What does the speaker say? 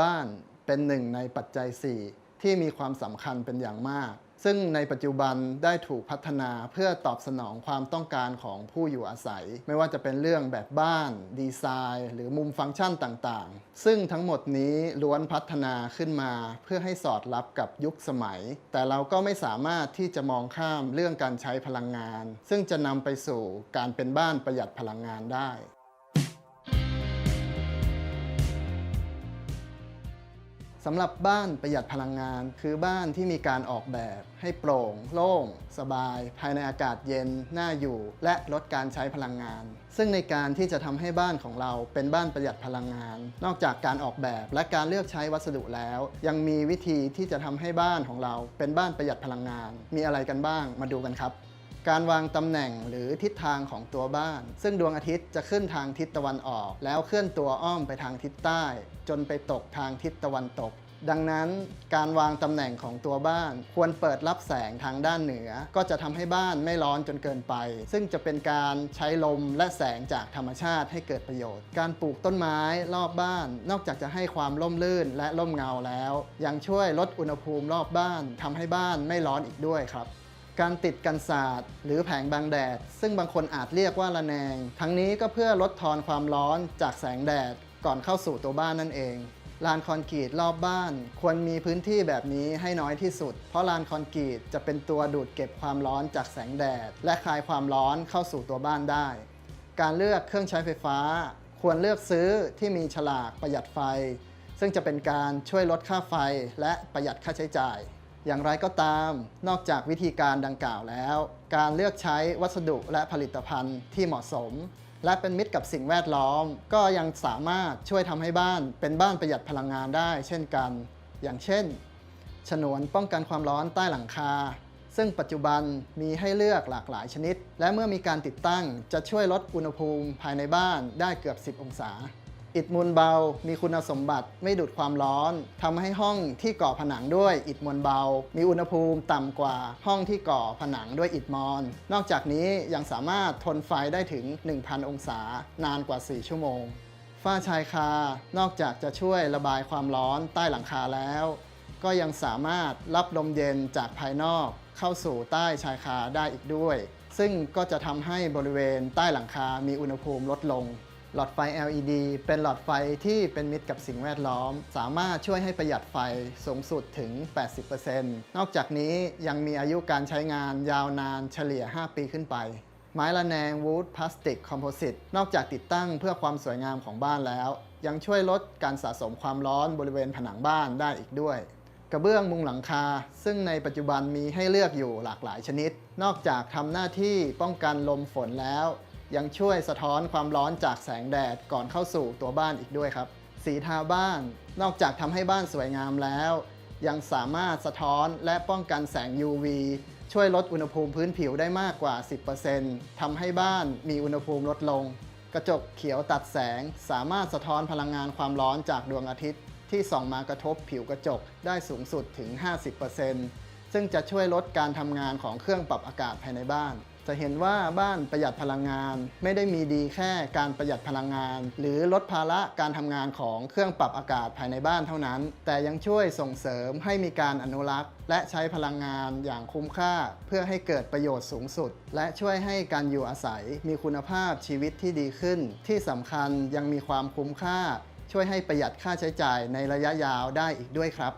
บ้านเป็นหนึ่งในปัจจัย 4 ที่มีความสำคัญเป็นอย่างมาก ซึ่งในปัจจุบันได้ถูกพัฒนาเพื่อตอบสนองความต้องการของผู้อยู่อาศัย ไม่ว่าจะเป็นเรื่องแบบบ้าน ดีไซน์ หรือมุมฟังก์ชันต่างๆ ซึ่งทั้งหมดนี้ล้วนพัฒนาขึ้นมาเพื่อให้สอดรับกับยุคสมัย แต่เราก็ไม่สามารถที่จะมองข้ามเรื่องการใช้พลังงาน ซึ่งจะนำไปสู่การเป็นบ้านประหยัดพลังงานได้ สำหรับบ้านประหยัดพลังงาน คือบ้านที่มีการออกแบบ ให้โปร่ง โล่ง สบาย ภายในอากาศเย็น น่าอยู่ และลดการใช้พลังงาน ซึ่งในการที่จะทำให้บ้านของเราเป็นบ้านประหยัดพลังงาน นอกจากการออกแบบและการเลือกใช้วัสดุแล้ว ยังมีวิธีที่จะทำให้บ้านของเราเป็นบ้านประหยัดพลังงาน มีอะไรกันบ้างมาดูกันครับ การวางตำแหน่งหรือทิศทางของตัวบ้าน ซึ่งดวงอาทิตย์จะขึ้นทางทิศตะวันออก แล้วเคลื่อนตัวอ้อมไปทางทิศใต้ จนไปตกทางทิศตะวันตก ดังนั้นการวางตำแหน่งของตัวบ้านควรเปิดรับแสงทางด้านเหนือ ก็จะทำให้บ้านไม่ร้อนจนเกินไป ซึ่งจะเป็นการใช้ลมและแสงจากธรรมชาติให้เกิดประโยชน์ การปลูกต้นไม้รอบบ้าน นอกจากจะให้ความร่มรื่นและร่มเงาแล้ว ยังช่วยลดอุณหภูมิรอบบ้านทำให้บ้านไม่ร้อนอีกด้วยครับ การติดกันศาสตร์ หรือแผงบังแดด ซึ่งบางคนอาจเรียกว่าระแนง ทั้งนี้ก็เพื่อลดทอนความร้อนจากแสงแดดก่อนเข้าสู่ตัวบ้านนั่นเองลานคอนกรีตรอบบ้าน ควรมีพื้นที่แบบนี้ให้น้อยที่สุด เพราะลานคอนกรีตจะเป็นตัวดูดเก็บความร้อนจากแสงแดด และคลายความร้อนเข้าสู่ตัวบ้านได้ การเลือกเครื่องใช้ไฟฟ้า ควรเลือกซื้อที่มีฉลากประหยัดไฟ ซึ่งจะเป็นการช่วยลดค่าไฟและประหยัดค่าใช้จ่าย อย่างไรก็ตาม นอกจากวิธีการดังกล่าวแล้ว การเลือกใช้วัสดุและผลิตภัณฑ์ที่เหมาะสม และเป็นมิตรกับสิ่งแวดล้อม ก็ยังสามารถช่วยทำให้บ้านเป็นบ้านประหยัดพลังงานได้ เช่นกัน อย่างเช่น ฉนวนป้องกันความร้อนใต้หลังคา ซึ่งปัจจุบันมีให้เลือกหลากหลายชนิด และเมื่อมีการติดตั้งจะช่วยลดอุณหภูมิภายในบ้านได้เกือบ 10 องศา อิฐมวลเบา มีคุณสมบัติไม่ดูดความร้อนทำให้ห้องที่ก่อผนังด้วยอิฐมวลเบา มีอุณหภูมิต่ำกว่าห้องที่ก่อผนังด้วยอิฐมอน นอกจากนี้ยังสามารถทนไฟได้ถึง 1,000 องศานานกว่า 4 ชั่วโมง ฝ้าชายคานอกจากจะช่วยระบายความร้อนใต้หลังคาแล้ว ก็ยังสามารถรับลมเย็นจากภายนอกเข้าสู่ใต้ชายคาได้อีกด้วย ซึ่งก็จะทำให้บริเวณใต้หลังคา มีอุณหภูมิลดลง หลอดไฟ LED เป็นหลอดไฟที่เป็นมิตรกับสิ่งแวดล้อม สามารถช่วยให้ประหยัดไฟสูงสุดถึง 80%นอกจากนี้ยังมีอายุการใช้งานยาวนานเฉลี่ย 5 ปีขึ้นไป ไม้ระแนงวูดพลาสติกคอมโพสิตนอกจากติดตั้งเพื่อความสวยงามของบ้านแล้ว ยังช่วยลดการสะสมความร้อนบริเวณผนังบ้านได้อีกด้วยกระเบื้องมุงหลังคา ซึ่งในปัจจุบันมีให้เลือกอยู่หลากหลายชนิด นอกจากทำหน้าที่ป้องกันลมฝนแล้ว ยังช่วยสะท้อนความร้อนจากแสงแดดก่อนเข้าสู่ตัวบ้านอีกด้วยครับ สีทาบ้านนอกจากทำให้บ้านสวยงามแล้ว ยังสามารถสะท้อนและป้องกันแสง UV ช่วยลดอุณหภูมิพื้นผิวได้มากกว่า 10%ทำให้บ้านมีอุณหภูมิลดลง กระจกเขียวตัดแสงสามารถสะท้อนพลังงานความร้อนจากดวงอาทิตย์ ที่ส่องมากระทบผิวกระจกได้สูงสุดถึง 50%ซึ่งจะช่วยลดการทำงานของเครื่องปรับอากาศภายในบ้าน จะเห็นว่าบ้านประหยัดพลังงาน ไม่ได้มีดีแค่การประหยัดพลังงาน หรือลดภาระการทำงานของเครื่องปรับอากาศภายในบ้านเท่านั้น แต่ยังช่วยส่งเสริมให้มีการอนุรักษ์ และใช้พลังงานอย่างคุ้มค่า เพื่อให้เกิดประโยชน์สูงสุด และช่วยให้การอยู่อาศัยมีคุณภาพชีวิตที่ดีขึ้น ที่สำคัญยังมีความคุ้มค่า ช่วยให้ประหยัดค่าใช้จ่ายในระยะยาวได้อีกด้วยครับ